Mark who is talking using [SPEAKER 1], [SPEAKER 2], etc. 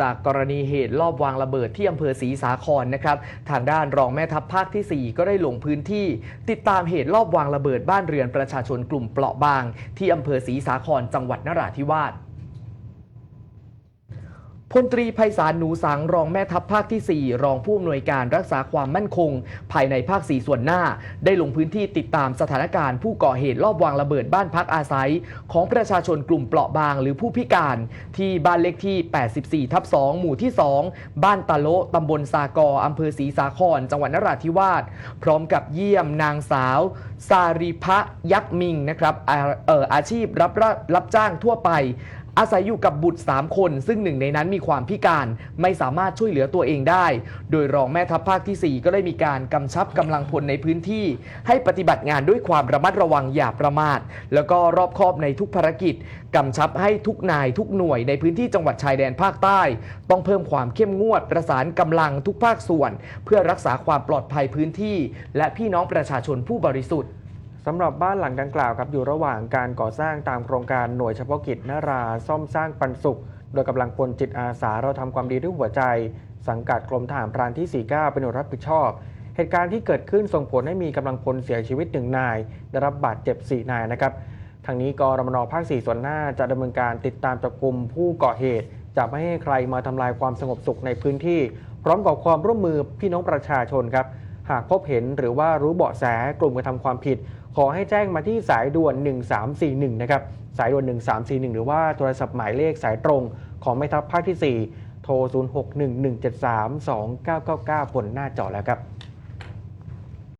[SPEAKER 1] จากกรณีเหตุลอบวางระเบิดที่อำเภอศรีสาครนะครับ ทางด้านรองแม่ทัพภาคที่ 4 ก็ได้ลงพื้นที่ ติดตามเหตุลอบวางระเบิดบ้านเรือนประชาชนกลุ่มเปราะบาง ที่อำเภอศรีสาครจังหวัดนราธิวาส พลตรีไพศาลหนูสังรองแม่ทัพภาคที่ 4 รองผู้อำนวยการรักษาความมั่นคง ภายในภาค 4 ส่วนหน้า ได้ลงพื้นที่ติดตามสถานการณ์ผู้ก่อเหตุลอบวางระเบิดบ้านพักอาศัย ของประชาชนกลุ่มเปราะบางหรือผู้พิการ ที่บ้านเลขที่ 84 ทับ 2 หมู่ที่ 2 บ้านตาโลตำบลสากออำเภอศรีสาคร จังหวัดนราธิวาสพร้อมกับเยี่ยมนางสาว สาริพะยักษ์มิงนะครับอาอออาชีพรับรับรับจ้างทั่วไป อาศัยอยู่กับบุตร 3 คน ซึ่งหนึ่งในนั้นมีความพิการไม่สามารถช่วยเหลือตัวเองได้ โดยรองแม่ทัพภาคที่ 4 ก็ได้มีการกำชับกำลังพลในพื้นที่ ให้ปฏิบัติงานด้วยความระมัดระวังอย่าประมาท แล้วก็รอบคอบในทุกภารกิจกำชับให้ทุกนายทุกหน่วยในพื้นที่จังหวัดชายแดนภาคใต้ ต้องเพิ่มความเข้มงวดประสานกำลังทุกภาคส่วน เพื่อรักษาความปลอดภัยพื้นที่ และพี่น้องประชาชนผู้บริสุทธิ์
[SPEAKER 2] สำหรับบ้านหลังดังกล่าวครับอยู่ระหว่างการก่อสร้างตามโครงการหน่วยเฉพาะกิจนาราซ่อมสร้างปันสุข โดยกำลังพลจิตอาสาเราทำความดีด้วยหัวใจ สังกัดกรมทหารพรานที่ 49 เป็นหน่วยรับผิดชอบ เหตุการณ์ที่เกิดขึ้นส่งผลให้มีกำลังพลเสียชีวิตหนึ่งนาย ได้รับบาดเจ็บ 4 นายนะครับทางนี้กรมนภาค 4 ส่วนหน้าจะดำเนินการติดตามจับกลุ่มผู้ก่อเหตุจะไม่ให้ใครมาทำลายความสงบสุขในพื้นที่ พร้อมกับความร่วมมือพี่น้องประชาชนครับ หากพบเห็นหรือว่ารู้เบาะแสกลุ่มกระทำความผิด ขอให้แจ้งมาที่สายด่วน 1341 นะครับ สายด่วน 1341 หรือว่าโทรศัพท์หมายเลขสายตรงของแม่ทัพภาคที่ 4 โทร 0611732999 บนหน้าจอแล้วครับ